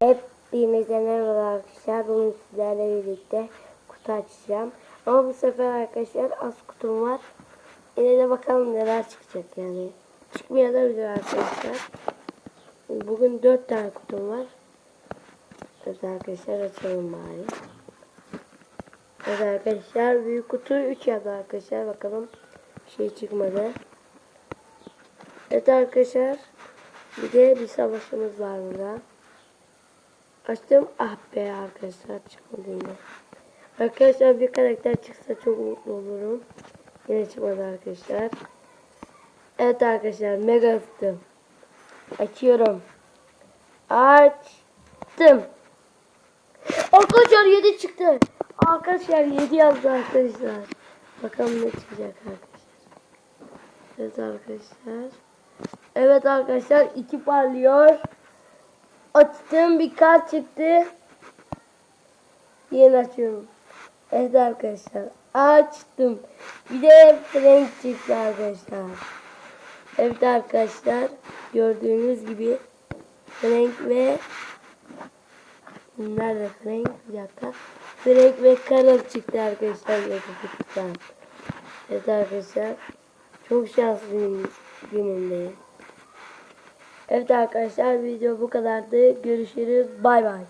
Hepinize merhaba arkadaşlar. Bugün sizlerle birlikte kutu açacağım. Ama bu sefer arkadaşlar az kutum var. Yine de bakalım neler çıkacak yani. Çıkmaya da arkadaşlar. Bugün 4 tane kutum var. Evet arkadaşlar açalım bari. Evet arkadaşlar büyük kutu 3 yazdı arkadaşlar. Bakalım bir şey çıkmadı. Evet arkadaşlar. Bir de bir savaşımız var burada. Açtım. Ah be arkadaşlar çıkmadı yine. Arkadaşlar bir karakter çıksa çok mutlu olurum. Yine çıkmadı arkadaşlar. Evet arkadaşlar mega ıstım. Açıyorum. Açtım. Arkadaşlar 7 çıktı. Arkadaşlar 7 yazdı arkadaşlar. Bakalım ne çıkacak arkadaşlar. Evet arkadaşlar. Evet arkadaşlar iki parlıyor. Açtım bir kart çıktı. Yeni açıyorum. Evet arkadaşlar açtım. Bir de Frank çıktı arkadaşlar. Evet arkadaşlar gördüğünüz gibi Frank ve Nerede Frank? Bir dakika. Frank ve Carol çıktı arkadaşlar. Evet arkadaşlar. Çok şanslıyım günümdeyim. Evet arkadaşlar video bu kadardı. Görüşürüz. Bay bay.